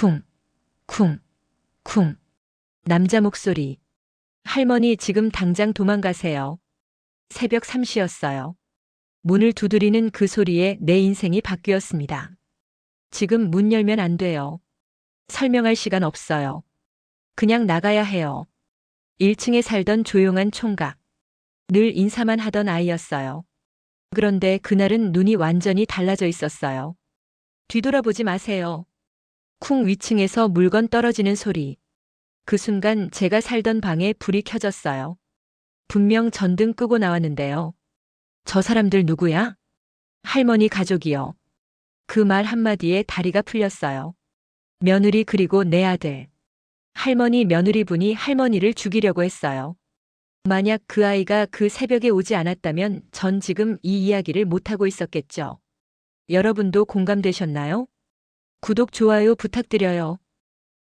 쿵, 쿵, 쿵. 남자 목소리. 할머니 지금 당장 도망가세요. 새벽 3시였어요. 문을 두드리는 그 소리에 내 인생이 바뀌었습니다. 지금 문 열면 안 돼요. 설명할 시간 없어요. 그냥 나가야 해요. 1층에 살던 조용한 총각. 늘 인사만 하던 아이였어요. 그런데 그날은 눈이 완전히 달라져 있었어요. 뒤돌아보지 마세요. 쿵 위층에서 물건 떨어지는 소리. 그 순간 제가 살던 방에 불이 켜졌어요. 분명 전등 끄고 나왔는데요. 저 사람들 누구야? 할머니 가족이요. 그 말 한마디에 다리가 풀렸어요. 며느리 그리고 내 아들. 할머니 며느리분이 할머니를 죽이려고 했어요. 만약 그 아이가 그 새벽에 오지 않았다면 전 지금 이 이야기를 못하고 있었겠죠. 여러분도 공감되셨나요? 구독, 좋아요 부탁드려요.